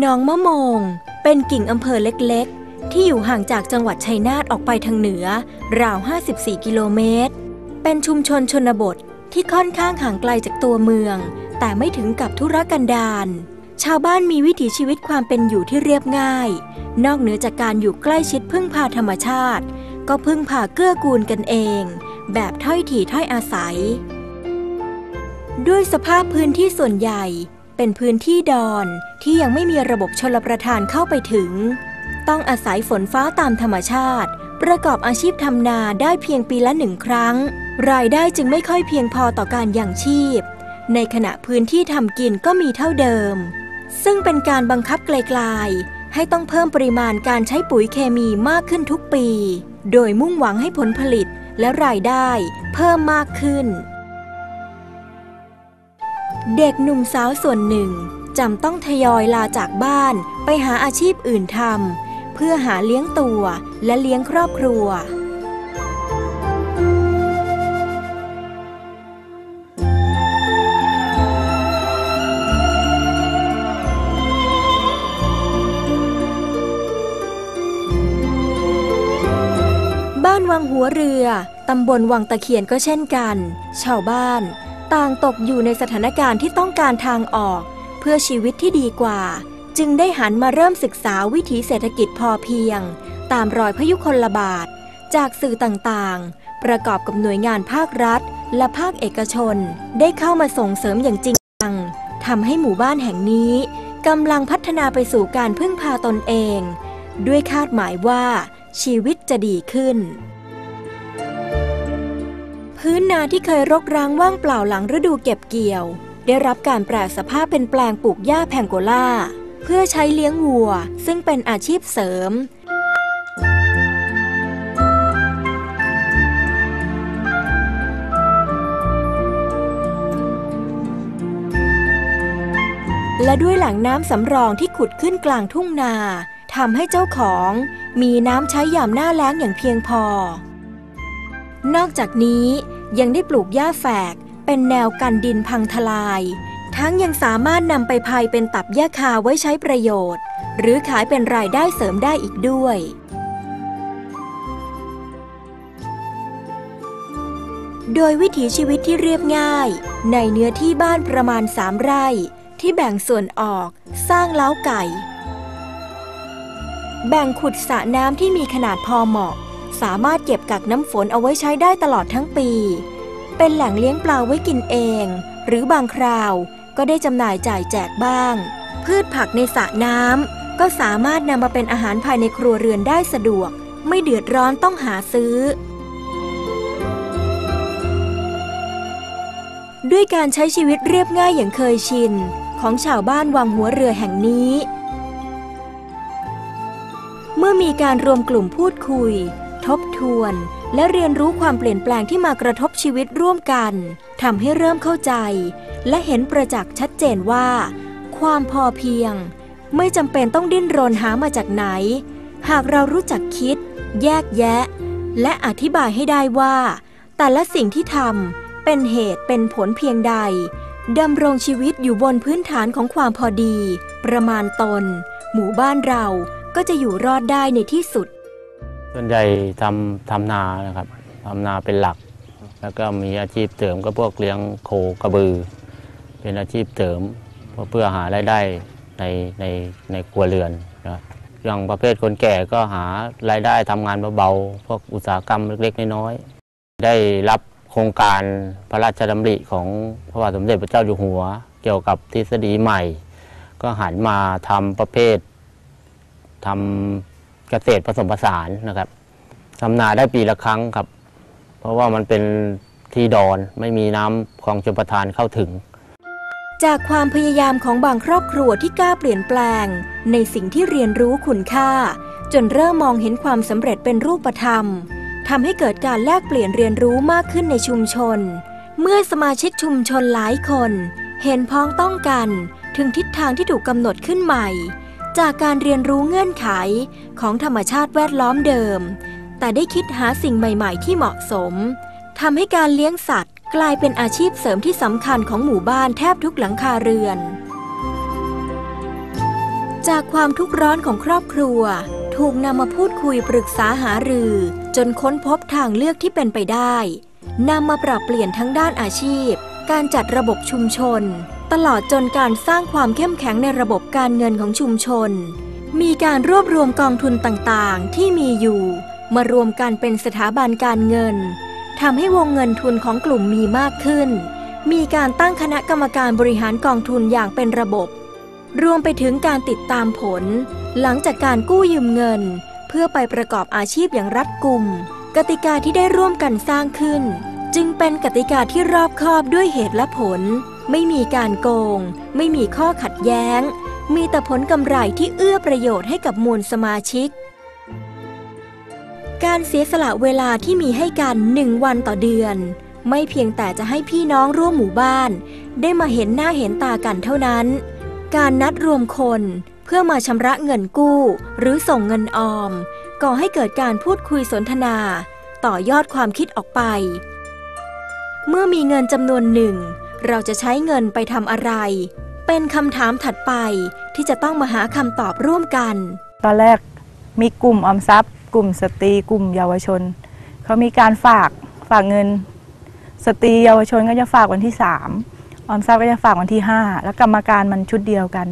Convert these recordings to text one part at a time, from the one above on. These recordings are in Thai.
หนองมะโมง เป็นกิ่งอำเภอเล็กๆ ที่อยู่ห่างจากจังหวัดชัยนาทออกไปทางเหนือ ราว 54 กิโลเมตร เป็นชุมชนชนบทที่ค่อนข้างห่างไกลจากตัวเมือง แต่ไม่ถึงกับธุรกันดารชาวบ้านมีวิถีชีวิตความเป็นอยู่ที่เรียบง่าย นอกเหนือจากการอยู่ใกล้ชิดพึ่งพาธรรมชาติ ก็พึ่งพาเกื้อกูลกันเอง แบบถ้อยถี่ถ้อยอาศัย ด้วยสภาพพื้นที่ส่วนใหญ่ เป็นพื้นที่ดอนที่ยังไม่มีระบบชลประทานเข้าไปถึง ต้องอาศัยฝนฟ้าตามธรรมชาติ ประกอบอาชีพทำนาได้เพียงปีละหนึ่งครั้ง รายได้จึงไม่ค่อยเพียงพอต่อการยังชีพ ในขณะพื้นที่ทำกินก็มีเท่าเดิม ซึ่งเป็นการบังคับไกลๆ ให้ต้องเพิ่มปริมาณการใช้ปุ๋ยเคมีมากขึ้นทุกปี โดยมุ่งหวังให้ผลผลิตและรายได้เพิ่มมากขึ้น เด็กหนุ่มสาวส่วนหนึ่งจำต้องทยอยลาจากบ้านไปหาอาชีพอื่นทำเพื่อหาเลี้ยงตัวและเลี้ยงครอบครัว บ้านวังหัวเรือ ตำบลวังตะเคียนก็เช่นกัน ชาวบ้าน ต่างตกอยู่ในสถานการณ์ที่ต้องการทางออก เพื่อชีวิตที่ดีกว่า จึงได้หันมาเริ่มศึกษาวิถีเศรษฐกิจพอเพียง ตามรอยพยุคลบาท จากสื่อต่างๆ ประกอบกับหน่วยงานภาครัฐ และภาคเอกชน ได้เข้ามาส่งเสริมอย่างจริงจังทำให้หมู่บ้านแห่งนี้กำลังพัฒนาไปสู่การพึ่งพาตนเอง ด้วยคาดหมายว่าชีวิตจะดีขึ้น พื้นนาที่เคยรกร้างว่างเปล่าหลังฤดูเก็บเกี่ยว ได้รับการแปลสภาพเป็นแปลงปลูกหญ้าแพงโกล่า เพื่อใช้เลี้ยงวัว ซึ่งเป็นอาชีพเสริมและด้วยแหล่งน้ำสำรองที่ขุดขึ้นกลางทุ่งนาทำให้เจ้าของมีน้ำใช้ยามหน้าแล้งอย่างเพียงพอ นอกจากนี้ ยังได้ปลูกหญ้าแฝก เป็นแนวกันดินพังทลาย ทั้งยังสามารถนำไปพายเป็นตับหญ้าคาไว้ใช้ประโยชน์ หรือขายเป็นรายได้เสริมได้อีกด้วยโดยวิถีชีวิตที่เรียบง่าย ในเนื้อที่บ้านประมาณสามไร่ ที่แบ่งส่วนออกสร้างเล้าไก่ แบ่งขุดสระน้ำที่มีขนาดพอเหมาะ สามารถเก็บกักน้ำฝนเอาไว้ใช้ได้ตลอดทั้งปี เป็นแหล่งเลี้ยงปลาไว้กินเอง หรือบางคราวก็ได้จำหน่ายจ่ายแจกบ้าง พืชผักในสระน้ำก็สามารถนำมาเป็นอาหารภายในครัวเรือนได้สะดวก ไม่เดือดร้อนต้องหาซื้อ ด้วยการใช้ชีวิตเรียบง่ายอย่างเคยชิน ของชาวบ้านวังหัวเรือแห่งนี้เมื่อมีการรวมกลุ่มพูดคุย ทบทวน และเรียนรู้ความเปลี่ยนแปลงที่มากระทบชีวิตร่วมกันทำให้เริ่มเข้าใจ และเห็นประจักษ์ชัดเจนว่า ความพอเพียง ไม่จำเป็นต้องดิ้นรนหามาจากไหน หากเรารู้จักคิด แยกแยะ และอธิบายให้ได้ว่า แต่ละสิ่งที่ทำเป็นเหตุเป็นผลเพียงใดดำรงชีวิตอยู่บนพื้นฐานของความพอดี ประมาณตน หมู่บ้านเราก็จะอยู่รอดได้ในที่สุด ส่วนใหญ่ทำทำนานะครับทำนาเป็นหลัก แล้วก็มีอาชีพเสริมก็พวกเลี้ยงโคกระบือ เป็นอาชีพเสริมเพื่อหารายได้ในในในครัวเรือนนะครับอย่างประเภทคนแก่ก็หารายได้ทำงานเบาๆพวกอุตสาหกรรมเล็กๆน้อยๆได้รับโครงการพระราชดำริของพระบาทสมเด็จพระเจ้าอยู่หัว เกี่ยวกับทฤษฎีใหม่ ก็หันมาทำประเภททำ เกษตรผสมผสานนะครับทำนาได้ปีละครั้งครับ เพราะว่ามันเป็นที่ดอนไม่มีน้ำคลองชลประทานเข้าถึง จากความพยายามของบางครอบครัวที่กล้าเปลี่ยนแปลง ในสิ่งที่เรียนรู้คุณค่า จนเริ่มมองเห็นความสำเร็จเป็นรูปธรรมทำให้เกิดการแลกเปลี่ยนเรียนรู้มากขึ้นในชุมชน เมื่อสมาชิกชุมชนหลายคน เห็นพ้องต้องกัน ถึงทิศทางที่ถูกกำหนดขึ้นใหม่ จากการเรียนรู้เงื่อนไขของธรรมชาติแวดล้อมเดิม แต่ได้คิดหาสิ่งใหม่ ๆ ที่เหมาะสมทำให้การเลี้ยงสัตว์ กลายเป็นอาชีพเสริมที่สำคัญของหมู่บ้านแทบทุกหลังคาเรือน จากความทุกข์ร้อนของครอบครัว ถูกนำมาพูดคุยปรึกษาหารือ จนค้นพบทางเลือกที่เป็นไปได้นำมาปรับเปลี่ยนทั้งด้านอาชีพ การจัดระบบชุมชน ตลอดจนการสร้างความเข้มแข็งในระบบการเงินของชุมชน มีการรวบรวมกองทุนต่างๆ ที่มีอยู่ มารวมกันเป็นสถาบันการเงินทำให้วงเงินทุนของกลุ่มมีมากขึ้น มีการตั้งคณะกรรมการบริหารกองทุนอย่างเป็นระบบ รวมไปถึงการติดตามผล หลังจากการกู้ยืมเงิน เพื่อไปประกอบอาชีพอย่างรัดกุม กติกาที่ได้ร่วมกันสร้างขึ้น จึงเป็นกติกาที่รอบคอบด้วยเหตุและผล ไม่มีการโกง ไม่มีข้อขัดแย้ง มีแต่ผลกำไรที่เอื้อประโยชน์ให้กับมวลสมาชิก การเสียสละเวลาที่มีให้กันหนึ่งวันต่อเดือน ไม่เพียงแต่จะให้พี่น้องร่วมหมู่บ้าน ได้มาเห็นหน้าเห็นตากันเท่านั้น การนัดรวมคนเพื่อมาชำระเงินกู้ หรือส่งเงินออม ก่อให้เกิดการพูดคุยสนทนา ต่อยอดความคิดออกไป เมื่อมีเงินจำนวนหนึ่ง เราจะใช้เงินไปทำอะไร เป็นคำถามถัดไปที่จะต้องมาหาคำตอบร่วมกัน ตอนแรกมีกลุ่มออมทรัพย์ กลุ่มสตรีกลุ่มเยาวชน เขามีการฝากฝากเงิน สตรีเยาวชนก็จะฝากวันที่สามออมทรัพย์ก็จะฝากวันที่ห้าแล้วกรรมการมันชุดเดียวกัน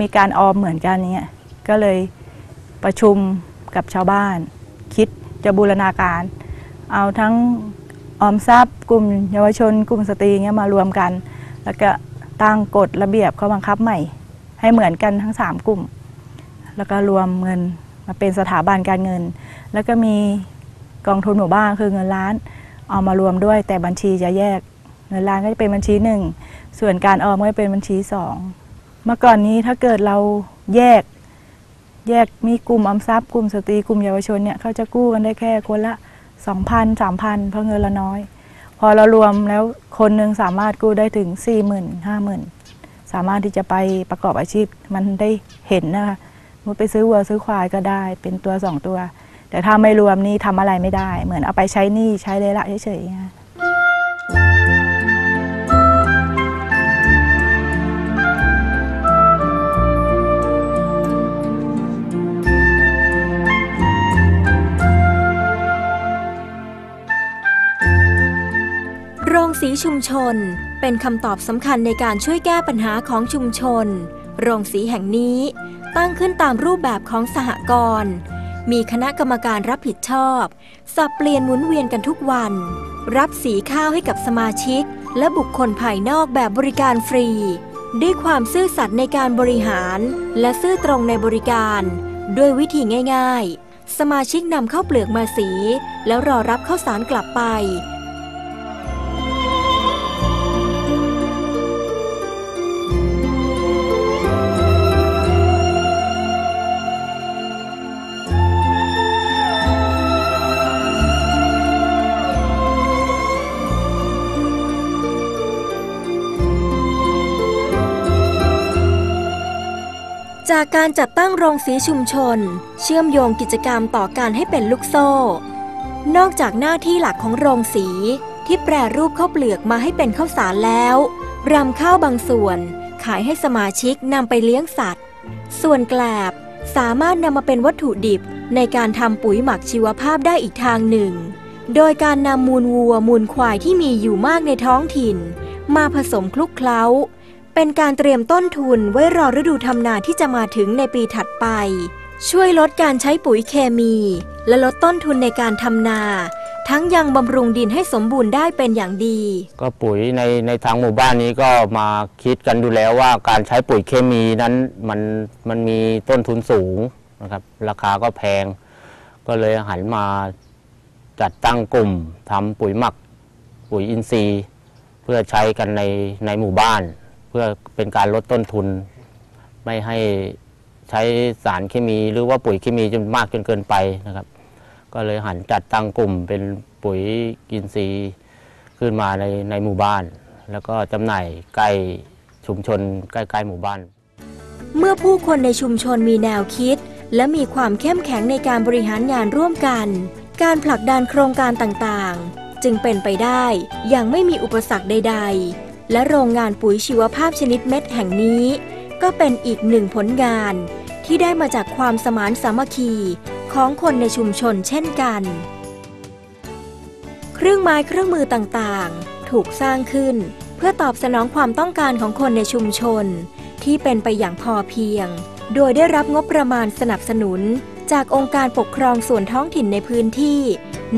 มีการออมเหมือนกันเนี้ยก็เลยประชุมกับชาวบ้าน คิดจะบูรณาการ เอาทั้ง ออมทรัพย์ กลุ่มเยาวชน กลุ่มสตรีเงี้ยมารวมกัน แล้วก็ตั้งกฎระเบียบข้อบังคับใหม่ ให้เหมือนกันทั้งสามกลุ่ม แล้วก็รวมเงินมาเป็นสถาบันการเงิน แล้วก็มีกองทุนหมู่บ้านคือเงินล้าน เอามารวมด้วยแต่บัญชีจะแยก เงินล้านก็จะเป็นบัญชีหนึ่งส่วนการออมก็จะเป็นบัญชีสองเมื่อก่อนนี้ถ้าเกิดเราแยกแยกมีกลุ่มออมทรัพย์กลุ่มสตรีกลุ่มเยาวชนเนี่ยเขาจะกู้กันได้แค่คนละ สองพันสามพันเพราะเงินละน้อย พอเรารวมแล้วคนหนึ่งสามารถกู้ได้ถึงสี่หมื่นห้าหมื่นสามารถที่จะไปประกอบอาชีพมันได้เห็นนะคะมุดไปซื้อวัวซื้อควายก็ได้ เป็นตัวสองตัว แต่ถ้าไม่รวมนี่ทำอะไรไม่ได้ เหมือนเอาไปใช้หนี้ใช้เลยละเฉยๆ รงสีชุมชน เป็นคำตอบสำคัญในการช่วยแก้ปัญหาของชุมชน โรงสีแห่งนี้ตั้งขึ้นตามรูปแบบของสหกรณ์มีคณะกรรมการรับผิดชอบ สับเปลี่ยนหมุนเวียนกันทุกวัน รับสีข้าวให้กับสมาชิก และบุคคลภายนอกแบบบริการฟรี ด้วยความซื่อสัตย์ในการบริหาร และซื่อตรงในบริการ ด้วยวิธีง่าย ๆ สมาชิกนำข้าวเปลือกมาสี แล้วรอรับข้าวสารกลับไป จากการจัดตั้งโรงสีชุมชน เชื่อมโยงกิจกรรมต่อการให้เป็นลูกโซ่ นอกจากหน้าที่หลักของโรงสีที่แปรรูปข้าวเปลือกมาให้เป็นข้าวสารแล้วรำข้าวบางส่วน ขายให้สมาชิกนำไปเลี้ยงสัตว์ ส่วนแกลบสามารถนำมาเป็นวัตถุดิบในการทำปุ๋ยหมักชีวภาพได้อีกทางหนึ่ง โดยการนำมูลวัวมูลควายที่มีอยู่มากในท้องถิ่น มาผสมคลุกเคล้า เป็นการเตรียมต้นทุนไว้รอฤดูทำนาที่จะมาถึงในปีถัดไป ช่วยลดการใช้ปุ๋ยเคมี และลดต้นทุนในการทำนา ทั้งยังบำรุงดินให้สมบูรณ์ได้เป็นอย่างดี ก็ปุ๋ยในในทางหมู่บ้านนี้ก็มาคิดกันดูแล้วว่าการใช้ปุ๋ยเคมีนั้นมันมันมีต้นทุนสูงนะครับ ราคาก็แพง ก็เลยหันมาจัดตั้งกลุ่มทำปุ๋ยหมัก ปุ๋ยอินทรีย์ เพื่อใช้กันในในหมู่บ้าน พื่อเป็นการลดต้นทุน ไม่ให้ใช้สารเคมีหรือว่าปุ๋ยเคมีจนมากจนเกินไปนะครับ ก็เลยหันจัดตั้งกลุ่มเป็นปุ๋ยอินทรีขึ้นมาในในหมู่บ้าน แล้วก็จำหน่ายใกล้ชุมชนใกล้ๆหมู่บ้าน เมื่อผู้คนในชุมชนมีแนวคิด และมีความเข้มแข็งในการบริหารงานร่วมกัน การผลักดันโครงการต่างๆ จึงเป็นไปได้อย่างไม่มีอุปสรรคใด ๆ และโรงงานปุ๋ยชีวภาพชนิดเม็ดแห่งนี้ ก็เป็นอีกหนึ่งผลงาน ที่ได้มาจากความสมานสามัคคีของคนในชุมชนเช่นกัน เครื่องไม้เครื่องมือต่างๆ ถูกสร้างขึ้น เพื่อตอบสนองความต้องการของคนในชุมชน ที่เป็นไปอย่างพอเพียง โดยได้รับงบประมาณสนับสนุน จากองค์การปกครองส่วนท้องถิ่นในพื้นที่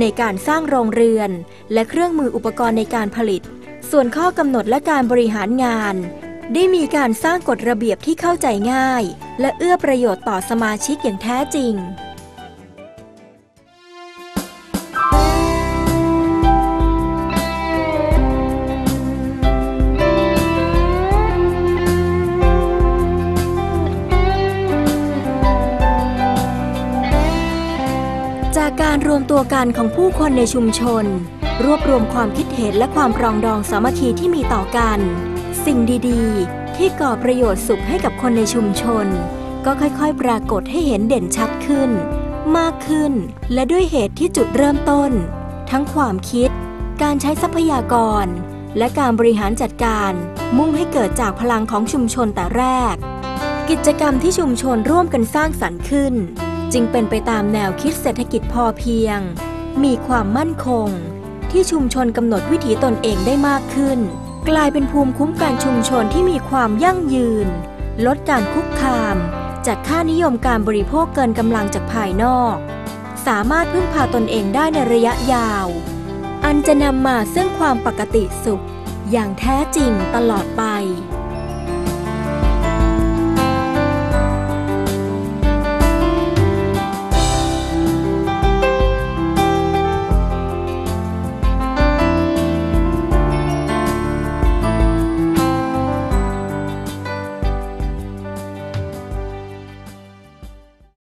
ในการสร้างโรงเรือน และเครื่องมืออุปกรณ์ในการผลิต ส่วนข้อกำหนดและการบริหารงาน ได้มีการสร้างกฎระเบียบที่เข้าใจง่าย และเอื้อประโยชน์ต่อสมาชิกอย่างแท้จริงจากการรวมตัวกันของผู้คนในชุมชน รวบรวมความคิดเห็นและความปรองดองสามัคคีที่มีต่อกัน สิ่งดีๆ ที่ก่อประโยชน์สุขให้กับคนในชุมชน ก็ค่อยๆ ปรากฏให้เห็นเด่นชัดขึ้น มากขึ้น และด้วยเหตุที่จุดเริ่มต้น ทั้งความคิด การใช้ทรัพยากร และการบริหารจัดการ มุ่งให้เกิดจากพลังของชุมชนแต่แรก กิจกรรมที่ชุมชนร่วมกันสร้างสรรค์ขึ้น จึงเป็นไปตามแนวคิดเศรษฐกิจพอเพียง มีความมั่นคง ที่ชุมชนกำหนดวิถีตนเองได้มากขึ้น กลายเป็นภูมิคุ้มกันชุมชนที่มีความยั่งยืน ลดการคุกคาม จากค่านิยมการบริโภคเกินกำลังจากภายนอก สามารถพึ่งพาตนเองได้ในระยะยาว อันจะนำมาซึ่งความปกติสุข อย่างแท้จริงตลอดไป